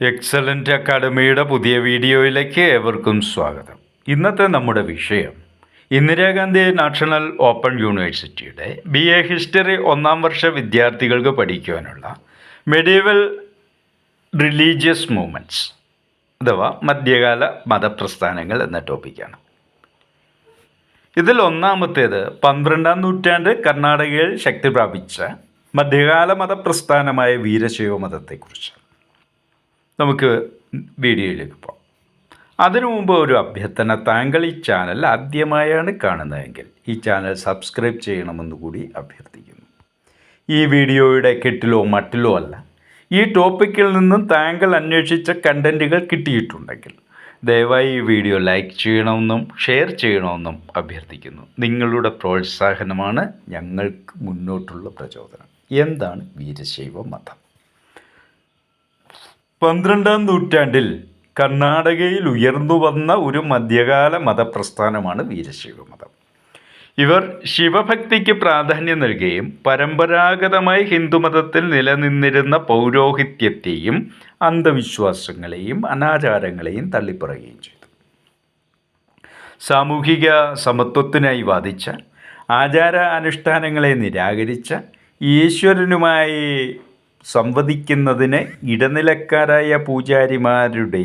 Excellent അക്കാഡമിയുടെ പുതിയ വീഡിയോയിലേക്ക് ഏവർക്കും സ്വാഗതം. ഇന്നത്തെ നമ്മുടെ വിഷയം ഇന്ദിരാഗാന്ധി നാഷണൽ ഓപ്പൺ യൂണിവേഴ്സിറ്റിയുടെ ബി എ ഹിസ്റ്ററി ഒന്നാം വർഷ വിദ്യാർത്ഥികൾക്ക് പഠിക്കുവാനുള്ള മെഡീവൽ റിലീജിയസ് മൂവ്മെന്റ്സ് അഥവാ മധ്യകാല മതപ്രസ്ഥാനങ്ങൾ എന്ന ടോപ്പിക്കാണ് ഇതിൽ ഒന്നാമത്തേത് പന്ത്രണ്ടാം നൂറ്റാണ്ട് കർണാടകയിൽ ശക്തി പ്രാപിച്ച മധ്യകാല മതപ്രസ്ഥാനമായ വീരശൈവ മതത്തെക്കുറിച്ചാണ്. നമുക്ക് വീഡിയോയിലേക്ക് പോകാം. അതിനു മുമ്പ് ഒരു അഭ്യർത്ഥന താങ്കൾ ഈ ചാനൽ ആദ്യമായാണ് കാണുന്നതെങ്കിൽ ഈ ചാനൽ സബ്സ്ക്രൈബ് ചെയ്യണമെന്ന് കൂടി അഭ്യർത്ഥിക്കുന്നു. ഈ വീഡിയോയുടെ കെട്ടിലോ മട്ടിലോ അല്ല ഈ ടോപ്പിക്കിൽ നിന്നും താങ്കൾ അന്വേഷിച്ച കണ്ടന്റുകൾ കിട്ടിയിട്ടുണ്ടെങ്കിൽ ദയവായി ഈ വീഡിയോ ലൈക്ക് ചെയ്യണമെന്നും ഷെയർ ചെയ്യണമെന്നും അഭ്യർത്ഥിക്കുന്നു. നിങ്ങളുടെ പ്രോത്സാഹനമാണ് ഞങ്ങൾക്ക് മുന്നോട്ടുള്ള പ്രചോദനം. എന്താണ് വീരശൈവ മതം? പന്ത്രണ്ടാം നൂറ്റാണ്ടിൽ കർണാടകയിൽ ഉയർന്നു വന്ന ഒരു മധ്യകാല മതപ്രസ്ഥാനമാണ് വീരശൈവ മതം. ഇവർ ശിവഭക്തിക്ക് പ്രാധാന്യം നൽകുകയും പരമ്പരാഗതമായി ഹിന്ദുമതത്തിൽ നിലനിന്നിരുന്ന പൗരോഹിത്യത്തെയും അന്ധവിശ്വാസങ്ങളെയും അനാചാരങ്ങളെയും തള്ളിപ്പറയുകയും ചെയ്തു. സാമൂഹിക സമത്വത്തിനായി വാദിച്ച ആചാര അനുഷ്ഠാനങ്ങളെ നിരാകരിച്ച ഈശ്വരനുമായി സംവദിക്കുന്നതിന് ഇടനിലക്കാരായ പൂജാരിമാരുടെ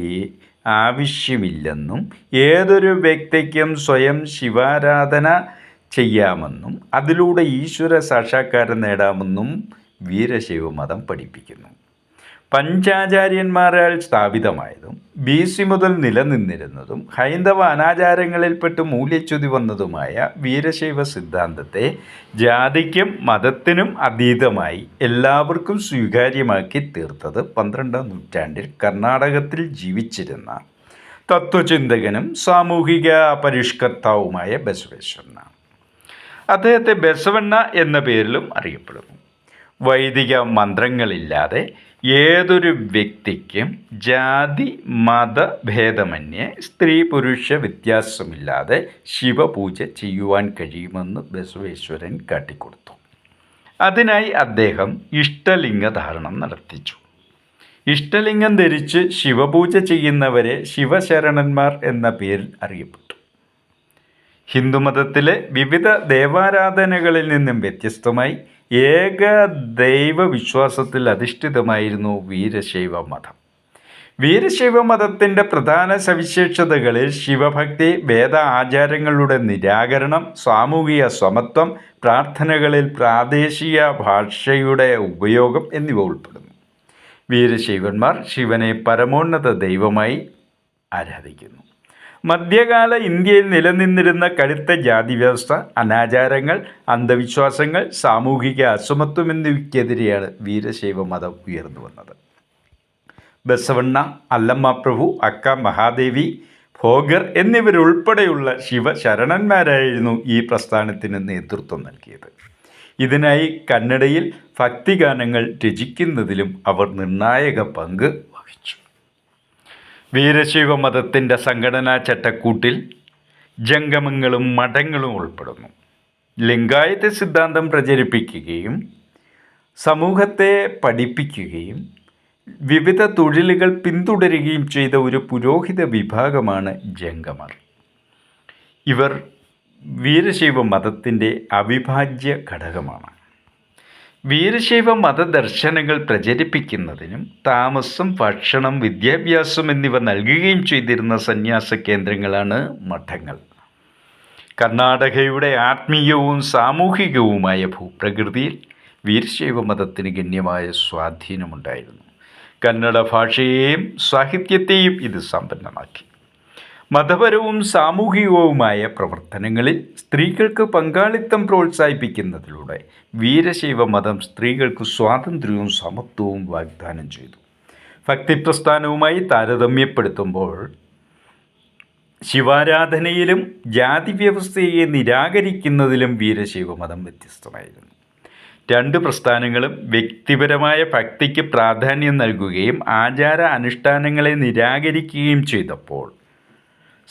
ആവശ്യമില്ലെന്നും ഏതൊരു വ്യക്തിക്കും സ്വയം ശിവാരാധന ചെയ്യാമെന്നും അതിലൂടെ ഈശ്വര സാക്ഷാത്കാരം നേടാമെന്നും വീരശൈവ മതം പഠിപ്പിക്കുന്നു. പഞ്ചാചാര്യന്മാരാൽ സ്ഥാപിതമായതും ബി സി മുതൽ നിലനിന്നിരുന്നതും ഹൈന്ദവ അനാചാരങ്ങളിൽപ്പെട്ട് മൂല്യച്യുതി വന്നതുമായ വീരശൈവ സിദ്ധാന്തത്തെ ജാതിക്കും മതത്തിനും അതീതമായി എല്ലാവർക്കും സ്വീകാര്യമാക്കി തീർത്തത് പന്ത്രണ്ടാം നൂറ്റാണ്ടിൽ കർണാടകത്തിൽ ജീവിച്ചിരുന്ന തത്വചിന്തകനും സാമൂഹിക പരിഷ്കർത്താവുമായ ബസവേശ്വരനാണ്. അദ്ദേഹത്തെ ബസവണ്ണ എന്ന പേരിലും അറിയപ്പെടുന്നു. വൈദിക മന്ത്രങ്ങളില്ലാതെ ഏതൊരു വ്യക്തിക്കും ജാതി മതഭേദമന്യേ സ്ത്രീ പുരുഷ വ്യത്യാസമില്ലാതെ ശിവപൂജ ചെയ്യുവാൻ കഴിയുമെന്ന് ബസവേശ്വരൻ കാട്ടിക്കൊടുത്തു. അതിനായി അദ്ദേഹം ഇഷ്ടലിംഗ ധാരണം നടത്തിച്ചു. ഇഷ്ടലിംഗം ധരിച്ച് ശിവപൂജ ചെയ്യുന്നവരെ ശിവശരണന്മാർ എന്ന പേരിൽ അറിയപ്പെട്ടു. ഹിന്ദുമതത്തിലെ വിവിധ ദേവാരാധനകളിൽ നിന്നും വ്യത്യസ്തമായി ഏക ദൈവ വിശ്വാസത്തിൽ അധിഷ്ഠിതമായിരുന്നു വീരശൈവ മതം വീരശൈവ മതത്തിന്റെ പ്രധാന സവിശേഷതകളിൽ ശിവഭക്തി വേദ ആചാരങ്ങളുടെ നിരാകരണം സാമൂഹിക സമത്വം പ്രാർത്ഥനകളിൽ പ്രാദേശിക ഭാഷയുടെ ഉപയോഗം എന്നിവ ഉൾപ്പെടുന്നു. വീരശൈവന്മാർ ശിവനെ പരമോന്നത ദൈവമായി ആരാധിക്കുന്നു. മധ്യകാല ഇന്ത്യയിൽ നിലനിന്നിരുന്ന കടുത്ത ജാതി വ്യവസ്ഥ അനാചാരങ്ങൾ അന്ധവിശ്വാസങ്ങൾ സാമൂഹിക അസമത്വം എന്നിവയ്ക്കെതിരെയാണ് വീരശൈവ മതം ഉയർന്നു വന്നത് ബസവണ്ണ അല്ലമ്മ പ്രഭു അക്ക മഹാദേവി ഭോഗർ എന്നിവരുൾപ്പെടെയുള്ള ശിവശരണന്മാരായിരുന്നു ഈ പ്രസ്ഥാനത്തിന് നേതൃത്വം നൽകിയത്. ഇതിനായി കന്നഡയിൽ ഭക്തിഗാനങ്ങൾ രചിക്കുന്നതിലും അവർ നിർണായക പങ്ക് വഹിച്ചു. വീരശൈവ മതത്തിന്റെ സംഘടനാ ചട്ടക്കൂട്ടിൽ ജംഗമങ്ങളും മഠങ്ങളും ഉൾപ്പെടുന്നു. ലിംഗായത്ത് സിദ്ധാന്തം പ്രചരിപ്പിക്കുകയും സമൂഹത്തെ പഠിപ്പിക്കുകയും വിവിധ തൊഴിലുകൾ പിന്തുടരുകയും ചെയ്ത ഒരു പുരോഹിത വിഭാഗമാണ് ജംഗമർ. ഇവർ വീരശൈവ മതത്തിന്റെ അവിഭാജ്യ ഘടകമാണ്. വീരശൈവ മതദർശനങ്ങൾ പ്രചരിപ്പിക്കുന്നതിനും താമസം ഭക്ഷണം വിദ്യാഭ്യാസം എന്നിവ നൽകുകയും ചെയ്തിരുന്ന സന്യാസ കേന്ദ്രങ്ങളാണ് മഠങ്ങൾ. കർണാടകയുടെ ആത്മീയവും സാമൂഹികവുമായ ഭൂപ്രകൃതിയിൽ വീരശൈവ മതത്തിന് ഗണ്യമായ സ്വാധീനമുണ്ടായിരുന്നു. കന്നഡ ഭാഷയെയും സാഹിത്യത്തെയും ഇത് സമ്പന്നമാക്കി. മതപരവും സാമൂഹികവുമായ പ്രവർത്തനങ്ങളിൽ സ്ത്രീകൾക്ക് പങ്കാളിത്തം പ്രോത്സാഹിപ്പിക്കുന്നതിലൂടെ വീരശൈവ മതം സ്ത്രീകൾക്ക് സ്വാതന്ത്ര്യവും സമത്വവും വാഗ്ദാനം ചെയ്തു. ഭക്തിപ്രസ്ഥാനവുമായി താരതമ്യപ്പെടുത്തുമ്പോൾ ശിവാരാധനയിലും ജാതി വ്യവസ്ഥയെ നിരാകരിക്കുന്നതിലും വീരശൈവ മതം വ്യത്യസ്തമായിരുന്നു. രണ്ട് പ്രസ്ഥാനങ്ങളും വ്യക്തിപരമായ ഭക്തിക്ക് പ്രാധാന്യം നൽകുകയും ആചാര അനുഷ്ഠാനങ്ങളെ നിരാകരിക്കുകയും ചെയ്തപ്പോൾ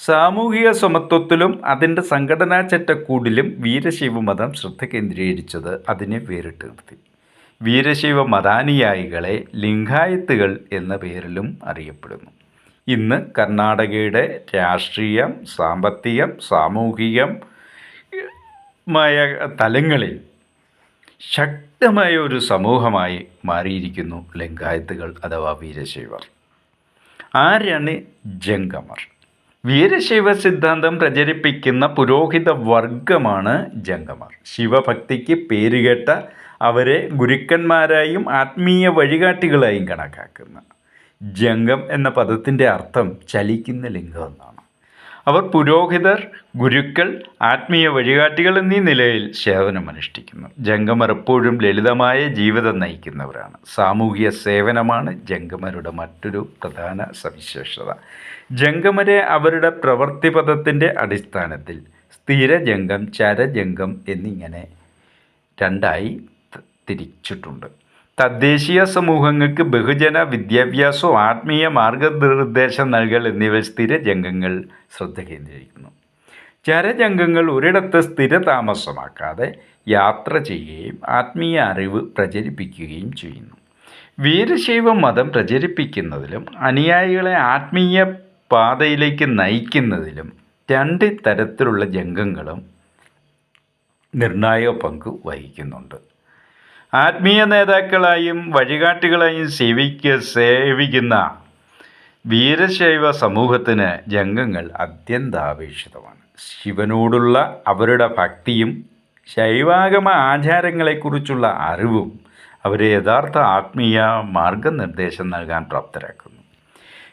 സാമൂഹിക സമത്വത്തിലും അതിന്റെ സംഘടനാ ചട്ടക്കൂടിലും വീരശൈവ മതം ശ്രദ്ധ കേന്ദ്രീകരിച്ചത് അതിനെ വേറിട്ട് നിർത്തി വീരശൈവ മതാനുയായികളെ ലിംഗായത്തുകൾ എന്ന പേരിലും അറിയപ്പെടുന്നു. ഇന്ന് കർണാടകയുടെ രാഷ്ട്രീയം സാമ്പത്തികം സാമൂഹികം മായ തലങ്ങളിൽ ശക്തമായ ഒരു സമൂഹമായി മാറിയിരിക്കുന്നു ലിംഗായത്തുകൾ അഥവാ വീരശൈവർ. ആരാണ് ജംഗമർ? വീരശൈവ സിദ്ധാന്തം പ്രചരിപ്പിക്കുന്ന പുരോഹിത വർഗമാണ് ജംഗമാർ. ശിവഭക്തിക്ക് പേരുകേട്ട അവരെ ഗുരുക്കന്മാരായും ആത്മീയ വഴികാട്ടികളായും കണക്കാക്കുന്ന. ജംഗം എന്ന പദത്തിന്റെ അർത്ഥം ചലിക്കുന്ന ലിംഗം എന്നാണ്. അവർ പുരോഹിതർ ഗുരുക്കൾ ആത്മീയ വഴികാട്ടികൾ എന്നീ നിലയിൽ സേവനമനുഷ്ഠിക്കുന്നു. ജംഗമർ എപ്പോഴും ലളിതമായ ജീവിതം നയിക്കുന്നവരാണ്. സാമൂഹിക സേവനമാണ് ജംഗമരുടെ മറ്റൊരു പ്രധാന സവിശേഷത. ജംഗമരെ അവരുടെ പ്രവൃത്തിപഥത്തിന്റെ അടിസ്ഥാനത്തിൽ സ്ഥിരജംഗം ചരജംഗം എന്നിങ്ങനെ രണ്ടായി തിരിച്ചിട്ടുണ്ട്. തദ്ദേശീയ സമൂഹങ്ങൾക്ക് ബഹുജന വിദ്യാഭ്യാസവും ആത്മീയ മാർഗനിർദ്ദേശം നൽകൽ എന്നിവ സ്ഥിരജംഗങ്ങൾ ശ്രദ്ധ കേന്ദ്രീകരിക്കുന്നു. ചരജംഗങ്ങൾ ഒരിടത്ത് സ്ഥിര താമസമാക്കാതെ യാത്ര ചെയ്യുകയും ആത്മീയ അറിവ് പ്രചരിപ്പിക്കുകയും ചെയ്യുന്നു. വീരശൈവ മതം പ്രചരിപ്പിക്കുന്നതിലും അനുയായികളെ ആത്മീയ പാതയിലേക്ക് നയിക്കുന്നതിലും രണ്ട് തരത്തിലുള്ള ജംഗങ്ങളും നിർണായക പങ്ക് വഹിക്കുന്നുണ്ട്. ആത്മീയ നേതാക്കളായും വഴികാട്ടികളായും സേവിക്ക സേവിക്കുന്ന വീരശൈവ സമൂഹത്തിന് ജംഗങ്ങൾ അത്യന്താപേക്ഷിതമാണ്. ശിവനോടുള്ള അവരുടെ ഭക്തിയും ശൈവാഗമ ആചാരങ്ങളെക്കുറിച്ചുള്ള അറിവും അവരെ യഥാർത്ഥ ആത്മീയ മാർഗനിർദ്ദേശം നൽകാൻ പ്രാപ്തരാക്കുന്നു.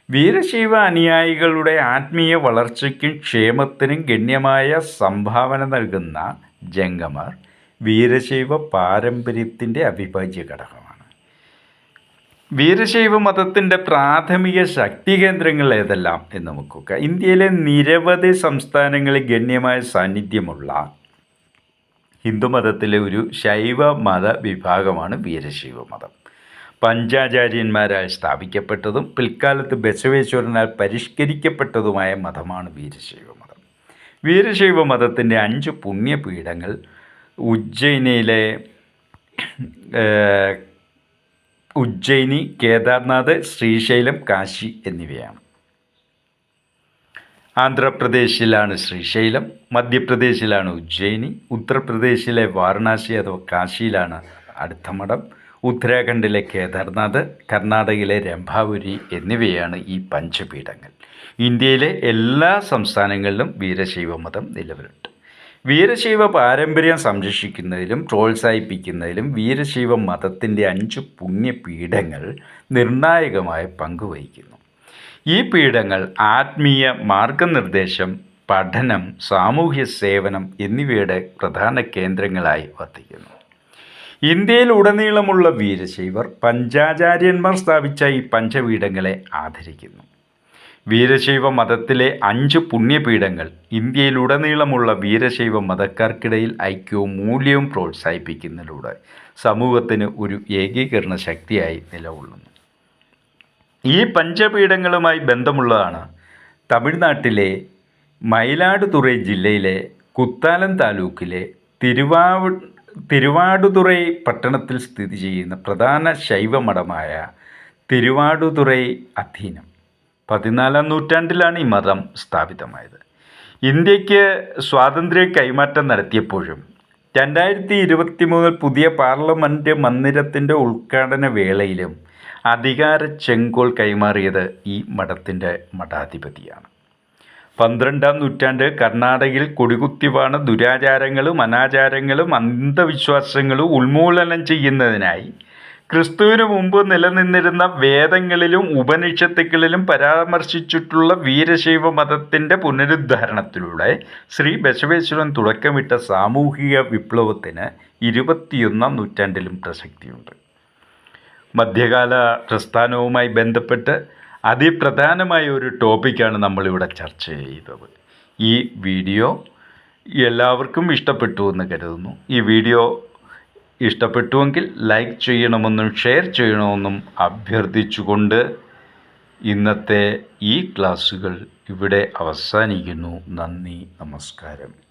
വീരശൈവ അനുയായികളുടെ ആത്മീയ വളർച്ചയ്ക്കും ക്ഷേമത്തിനും ഗണ്യമായ സംഭാവന നൽകുന്ന ജംഗമർ വീരശൈവ പാരമ്പര്യത്തിന്റെ അവിഭാജ്യ ഘടകമാണ്. വീരശൈവ മതത്തിന്റെ പ്രാഥമിക ശക്തി കേന്ദ്രങ്ങൾ ഏതെല്ലാം എന്ന് നോക്കുക ഇന്ത്യയിലെ നിരവധി സംസ്ഥാനങ്ങളിൽ ഗണ്യമായ സാന്നിധ്യമുള്ള ഹിന്ദുമതത്തിലെ ഒരു ശൈവ മത വിഭാഗമാണ് വീരശൈവ മതം. പഞ്ചാചാര്യന്മാരാൽ സ്ഥാപിക്കപ്പെട്ടതും പിൽക്കാലത്ത് ബസവേശ്വരനാൽ പരിഷ്കരിക്കപ്പെട്ടതുമായ മതമാണ് വീരശൈവ മതം. വീരശൈവ മതത്തിന്റെ അഞ്ച് പുണ്യപീഠങ്ങൾ ഉജ്ജയിനിയിലെ ഉജ്ജയിനി കേദാർനാഥ് ശ്രീശൈലം കാശി എന്നിവയാണ്. ആന്ധ്രാപ്രദേശിലാണ് ശ്രീശൈലം മധ്യപ്രദേശിലാണ് ഉജ്ജയിനി ഉത്തർപ്രദേശിലെ വാരണാസി അഥവാ കാശിയിലാണ് അടുത്ത മഠം ഉത്തരാഖണ്ഡിലെ കേദാർനാഥ് കർണാടകയിലെ രംഭാപുരി എന്നിവയാണ് ഈ പഞ്ചപീഠങ്ങൾ. ഇന്ത്യയിലെ എല്ലാ സംസ്ഥാനങ്ങളിലും വീരശൈവ മതം നിലവിലുണ്ട്. വീരശൈവ പാരമ്പര്യം സംരക്ഷിക്കുന്നതിലും പ്രോത്സാഹിപ്പിക്കുന്നതിലും വീരശൈവ മതത്തിന്റെ അഞ്ച് പുണ്യപീഠങ്ങൾ നിർണായകമായ പങ്കുവഹിക്കുന്നു. ഈ പീഠങ്ങൾ ആത്മീയ മാർഗനിർദ്ദേശം പഠനം സാമൂഹ്യ സേവനം എന്നിവയുടെ പ്രധാന കേന്ദ്രങ്ങളായി വർത്തിക്കുന്നു. ഇന്ത്യയിൽ ഉടനീളമുള്ള വീരശൈവർ പഞ്ചാചാര്യന്മാർ സ്ഥാപിച്ച ഈ പഞ്ചപീഠങ്ങളെ ആദരിക്കുന്നു. വീരശൈവ മതത്തിലെ അഞ്ച് പുണ്യപീഠങ്ങൾ ഇന്ത്യയിലുടനീളമുള്ള വീരശൈവ മതക്കാർക്കിടയിൽ ഐക്യവും മൂല്യവും പ്രോത്സാഹിപ്പിക്കുന്നതിലൂടെ സമൂഹത്തിന് ഒരു ഏകീകരണ ശക്തിയായി നിലകൊള്ളുന്നു. ഈ പഞ്ചപീഠങ്ങളുമായി ബന്ധമുള്ളതാണ് തമിഴ്നാട്ടിലെ മയിലാടുതുറൈ ജില്ലയിലെ കുത്താലം താലൂക്കിലെ തിരുവാവ് തിരുവാടുതുറൈ പട്ടണത്തിൽ സ്ഥിതി ചെയ്യുന്ന പ്രധാന ശൈവമഠമായ തിരുവാടുതുറൈ അധീനം. പതിനാലാം നൂറ്റാണ്ടിലാണ് ഈ മതം സ്ഥാപിതമായത്. ഇന്ത്യയ്ക്ക് സ്വാതന്ത്ര്യ കൈമാറ്റം നടത്തിയപ്പോഴും രണ്ടായിരത്തി ഇരുപത്തി മൂന്നിൽ പുതിയ പാർലമെന്റ് മന്ദിരത്തിന്റെ ഉദ്ഘാടന വേളയിലും അധികാര ചെങ്കോൾ കൈമാറിയത് ഈ മഠത്തിന്റെ മഠാധിപതിയാണ്. പന്ത്രണ്ടാം നൂറ്റാണ്ട് കർണാടകയിൽ കൊടികുത്തിവാണ് ദുരാചാരങ്ങളും അനാചാരങ്ങളും അന്ധവിശ്വാസങ്ങളും ഉന്മൂലനം ചെയ്യുന്നതിനായി ക്രിസ്തുവിന് മുമ്പ് നിലനിന്നിരുന്ന വേദങ്ങളിലും ഉപനിഷത്തുകളിലും പരാമർശിച്ചിട്ടുള്ള വീരശൈവ മതത്തിന്റെ പുനരുദ്ധാരണത്തിലൂടെ ശ്രീ ബസവേശ്വരൻ തുടക്കമിട്ട സാമൂഹിക വിപ്ലവത്തിന് ഇരുപത്തിയൊന്നാം നൂറ്റാണ്ടിലും പ്രസക്തിയുണ്ട്. മധ്യകാല പ്രസ്ഥാനവുമായി ബന്ധപ്പെട്ട് അതിപ്രധാനമായ ഒരു ടോപ്പിക്കാണ് നമ്മളിവിടെ ചർച്ച ചെയ്തത്. ഈ വീഡിയോ എല്ലാവർക്കും ഇഷ്ടപ്പെട്ടു എന്ന് കരുതുന്നു. ഈ വീഡിയോ ഇഷ്ടപ്പെട്ടുവെങ്കിൽ ലൈക്ക് ചെയ്യണമെന്നും ഷെയർ ചെയ്യണമെന്നും അഭ്യർത്ഥിച്ചുകൊണ്ട് ഇന്നത്തെ ഈ ക്ലാസ്സുകൾ ഇവിടെ അവസാനിക്കുന്നു. നന്ദി നമസ്കാരം.